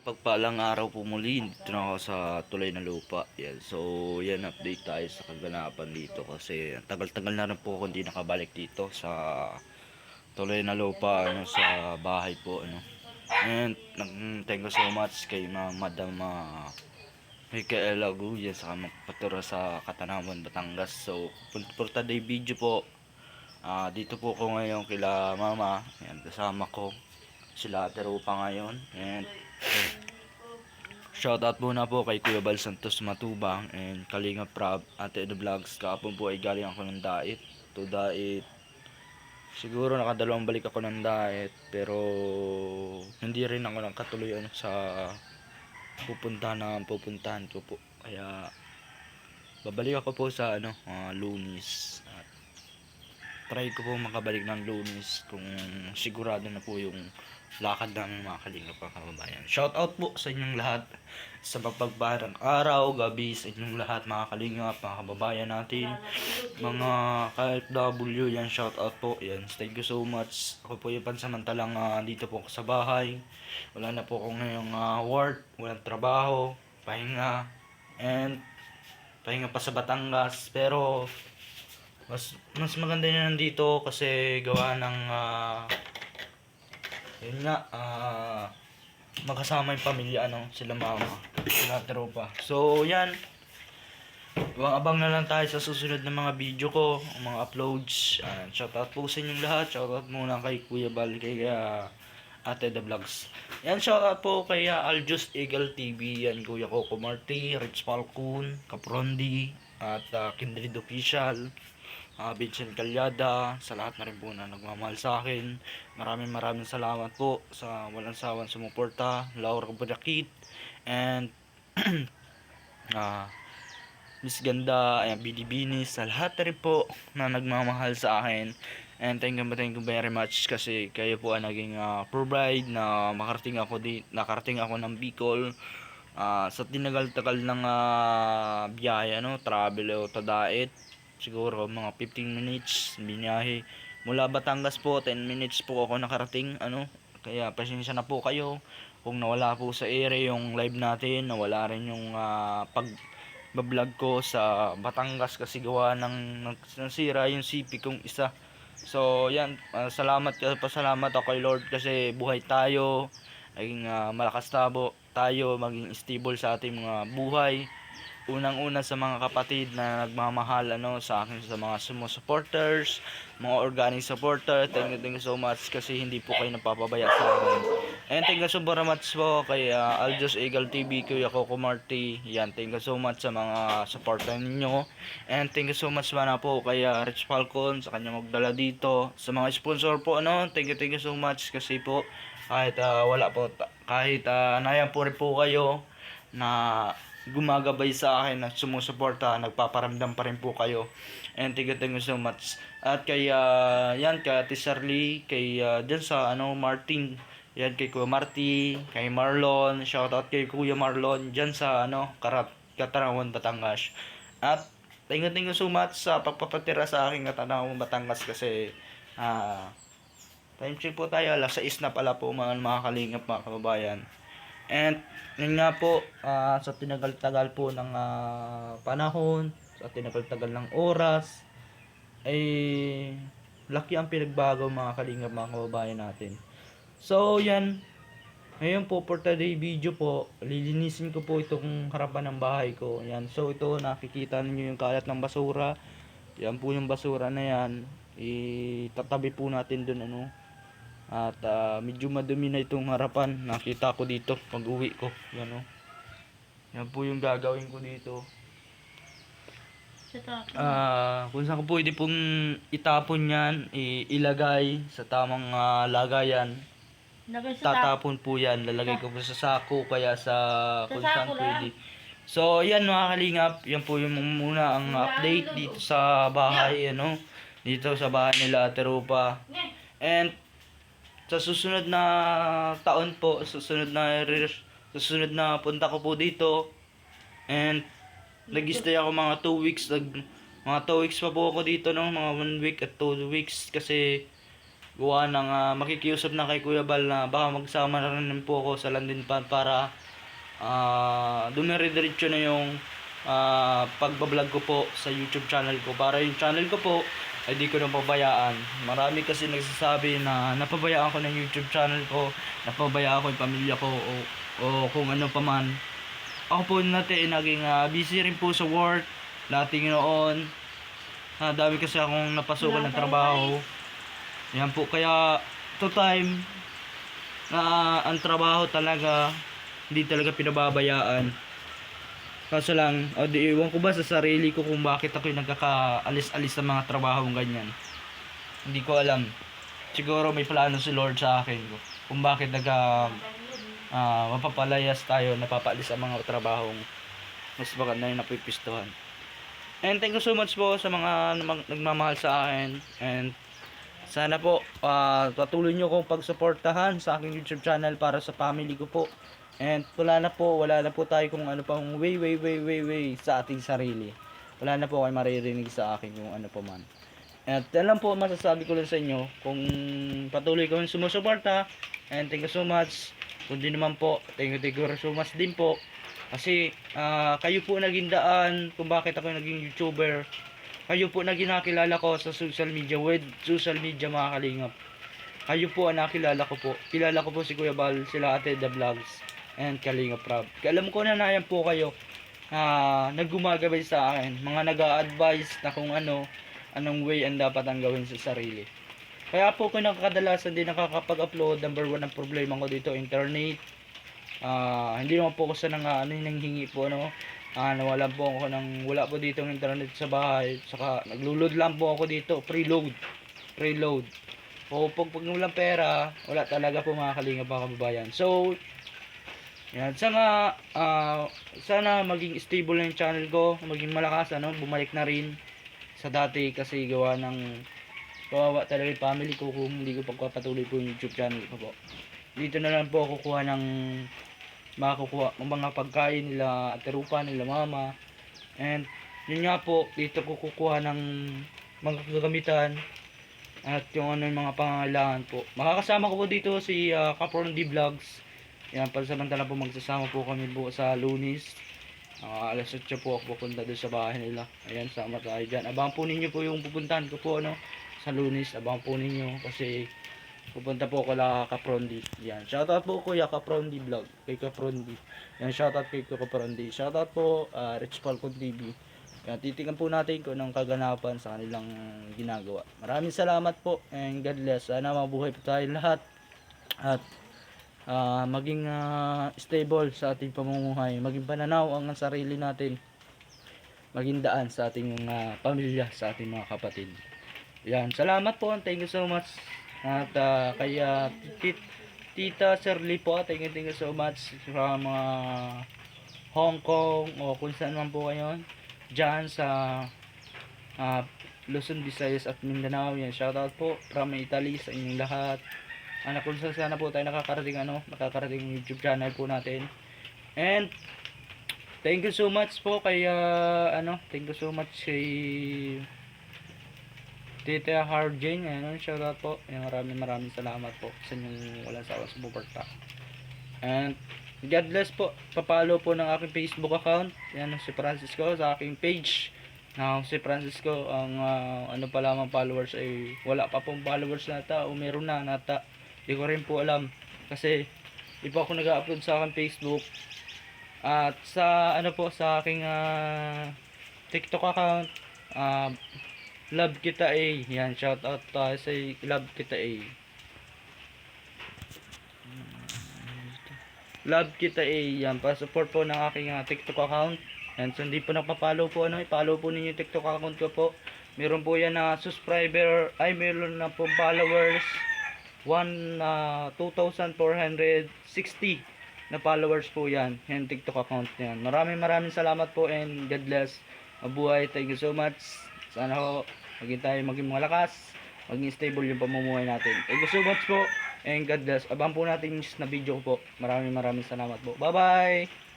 Pagpalang araw po muli, dito na ako sa tulay na lupa. Yan. So, yan, update tayo sa kaganapan dito kasi tagal-tagal na rin po ako hindi nakabalik dito sa tulay na lupa, ano, sa bahay po, ano. And, nag- thank you so much kay ma Madam uh, Micaela Guya sa magpaturo sa Katanawan, Batangas. So, for today video po, ah dito po ko ngayon kila mama, yan, kasama ko sila ate pa ngayon. And, Shoutout muna po kay Kuya Bal Santos Matubang and Kalinga Prab Ate Edo Vlogs. Kahapon po ay galing ako ng diet. To diet. Siguro nakadalawang balik ako ng diet. Pero hindi rin ako nakatuloy sa pupuntahan na pupuntahan ko po. Kaya babalik ako po sa ano, ah, lunis. Try ko po makabalik ng lunis kung sigurado na po yung lakad ng mga kalingap mga kababayan. Shout out po sa inyong lahat sa pagpagbarang araw, gabi sa inyong lahat mga kalingap, mga kababayan natin, mga KFW, yan shout out po, yan thank you so much. Ako po yung pansamantalang ah, dito po ako sa bahay. Wala na po ako ngayong ah, work, walang trabaho, pahinga, and pahinga pa sa Batangas, pero mas mas maganda na nandito kasi gawa ng ah, yun nga ah magkasama yung pamilya ano sila mama sila tropa. So yan. Abang-abang na lang tayo sa susunod na mga video ko mga uploads. Uh, shoutout po sa inyong lahat. Shoutout muna kay Kuya Bal kay ah, Ate The Vlogs. Yan shoutout po kay uh, Aljus Eagle TV yan Kuya Coco Marty Rich Falcon Caprondi at uh, Kindred Official uh, Vincent Calyada, sa lahat na rin po na nagmamahal sa akin. Maraming maraming salamat po sa walang sawang sumuporta, Laura Budakit, and ah Miss Ganda, ayan, Binis, sa lahat na rin po na nagmamahal sa akin. And thank you, thank you very much kasi kayo po ang naging ah, provide na makarating ako di nakarating ako ng Bicol ah, sa tinagal-tagal ng ah, biyahe ano, travel o tadaet siguro mga 15 minutes biniyahe mula Batangas po 10 minutes po ako nakarating ano. Kaya pasensya na po kayo kung nawala po sa ere yung live natin nawala rin yung ah, pag bablog ko sa Batangas kasi gawa ng nasira yung CP kong isa. So yan ah, salamat pasalamat ako kay Lord kasi buhay tayo naging ah, malakas tabo tayo maging stable sa ating mga buhay unang-una sa mga kapatid na nagmamahal ano sa akin sa mga supporters, mga organic supporter. Thank you, thank you so much kasi hindi po kayo napapabaya sa akin. And thank you so very much po kay uh, Aljos Eagle TV, Kuya Coco Marty. Yan, thank you so much sa mga supporter ninyo. And thank you so much mana po kay uh, Rich Falcon sa kanya magdala dito. Sa mga sponsor po ano, thank you, thank you so much kasi po kahit uh, wala po kahit uh, nayan po po kayo na gumagabay sa akin at sumusuporta, nagpaparamdam pa rin po kayo. And thank you, thank you so much. At kay, ah, yan, kay Ate Sarly, kay, uh, dyan sa, ano, Martin, yan, kay Kuya Marty, kay Marlon, shoutout kay Kuya Marlon, dyan sa, ano, Karat, Katanawan, Batangas. At, thank you, thank you so much sa pagpapatira sa aking Katanawan, Batangas kasi, ah, time check po tayo, alas 6 na pala po mga, mga kalingap, mga kababayan. And yun nga po, ah, sa tinagal-tagal po ng ah, panahon, sa tinagal-tagal ng oras, ay laki ang pinagbago mga kalingap mga kababayan natin. So yan, ngayon po for today video po, lilinisin ko po itong harapan ng bahay ko. Yan, so ito nakikita niyo yung kalat ng basura. Yan po yung basura na yan. Itatabi po natin dun ano, at ah, medyo madumi na itong harapan. Nakita ko dito pag uwi ko. Yan o. Yan po yung gagawin ko dito. Ah, kung saan ko pwede pong itapon yan, ilagay sa tamang ah, lagayan. Tatapon po yan. Lalagay ko po sa sako kaya sa Sa kung saan lang? pwede. So, yan mga kalingap. Yan po yung muna ang update dito sa bahay. Ano, dito sa bahay nila Ate Rupa. And sa susunod na taon po, susunod na susunod na punta ko po dito. And nag-stay ako mga 2 weeks, nag mga 2 weeks pa po ako dito no, mga 1 week at 2 weeks kasi gawa ng ah, makikiusap na kay Kuya Bal na baka magsama na rin po ako sa London Pan para ah dumire-diretso na yung ah, pagbablog ko po sa YouTube channel ko para yung channel ko po ay di ko na pabayaan. Marami kasi nagsasabi na napabayaan ko ng YouTube channel ko, napabayaan ko yung pamilya ko o, o kung ano pa man. Ako po natin naging ah, busy rin po sa work, dating noon. Ah, dami kasi akong napasukan ng trabaho. Yan po, kaya to time na ang trabaho talaga hindi talaga pinababayaan. Kaso lang, o di iwan ko ba sa sarili ko kung bakit ako yung nagkakaalis-alis sa mga trabaho ganyan. Hindi ko alam. Siguro may plano si Lord sa akin kung bakit nagka ah, mapapalayas tayo, napapaalis ang mga trabahong mas maganda yung napipistuhan. And thank you so much po sa mga nagmamahal sa akin. And sana po ah, patuloy nyo kong pagsuportahan sa aking YouTube channel para sa family ko po. And wala na po, wala na po tayo kung ano pang way, way, way, way, way sa ating sarili. Wala na po kayo maririnig sa akin kung ano pa man. At lang po masasabi ko lang sa inyo. Kung patuloy kayong sumusuporta, and thank you so much. Kung di naman po, thank you, thank you so much din po. Kasi ah, kayo po naging daan kung bakit ako naging YouTuber. Kayo po naging nakilala ko sa social media with social media mga kalingap. Kayo po ang nakilala ko po. Kilala ko po si Kuya Bal, sila Ate The Vlogs, and Kalinga Prab. Alam ko na na yan po kayo na naggumagabay sa akin. Mga nag advise na kung ano, anong way ang dapat ang gawin sa sarili. Kaya po ko nakakadalasan din nakakapag-upload. Number one ang problema ko dito, internet. Ah, hindi naman po ako sa nang ano yung nanghingi po ano. Ah, nawala po ako ng wala po dito ng internet sa bahay. Saka naglulod lang po ako dito, preload. Preload. O pag pag walang pera, wala talaga po mga kalinga pa kababayan. So, yan. Sana, ah, sana maging stable yung channel ko, maging malakas, ano, bumalik na rin sa dati kasi gawa ng kawawa talaga yung family ko kung hindi ko pagpapatuloy po yung YouTube channel ko po. Dito na lang po kukuha ng makakuha ng mga pagkain nila terupa nila mama and yun nga po dito ko kukuha ng mga kagamitan at yung ano yung mga pangangailangan po makakasama ko po dito si uh, Capron D Vlogs yan pansamantala po magsasama po kami po sa lunis Ah, alas 8 po ako pupunta doon sa bahay nila ayan sama tayo dyan abangan po ninyo po yung pupuntahan ko po ano sa lunis abangan po ninyo kasi Pupunta po ako la Kaprondi. Yan. Shoutout po Kuya Kaprondi vlog. Kay Kaprondi. Yan. Shoutout kay Kaprondi. Shoutout po uh, Rich Falcon TV. Yan. Titigan po natin kung anong kaganapan sa kanilang ginagawa. Maraming salamat po and God bless. Sana mabuhay po tayo lahat. At ah, maging ah, stable sa ating pamumuhay. Maging pananaw ang sarili natin. Maging daan sa ating mga pamilya, sa ating mga kapatid. Yan. Salamat po. Thank you so much. At ah, kay tit, Tita Shirley po, thank you, thank you so much sa mga Hong Kong o kung saan man po kayo dyan sa ah, Luzon, Visayas at Mindanao. Yan, shoutout po from Italy sa inyong lahat. Anak kung saan sana po tayo nakakarating ano, nakakarating yung YouTube channel po natin. And thank you so much po kay ah, ano, thank you so much kay Tita Harjane, ano, shoutout po. Ayan, maraming maraming salamat po sa inyong wala sa sa suporta. And God bless po. Papalo po ng aking Facebook account. Yan si Francisco sa aking page. Now, si Francisco, ang ah, ano pa lamang followers ay wala pa pong followers nata o meron na nata. Hindi ko rin po alam. Kasi, di ako nag-upload sa aking Facebook. At sa ano po sa aking ah, TikTok account, ah, Love kita A. Yan, shout out tayo sa Love kita A. Love kita A. Yan, pa-support po ng aking ah, TikTok account. Yan, so hindi po nakapfollow po, ano, i-follow po ninyo TikTok account ko po. Meron po yan na subscriber, ay meron na po followers. One, ah, 2,460 na followers po yan. Yan, TikTok account yan. Maraming maraming salamat po and God bless. Mabuhay. Thank you so much. Sana ho, maging tayo maging malakas, maging stable yung pamumuhay natin. Thank you so much po, and God bless. Abang po natin yung na video ko po. Maraming maraming salamat po. Bye-bye!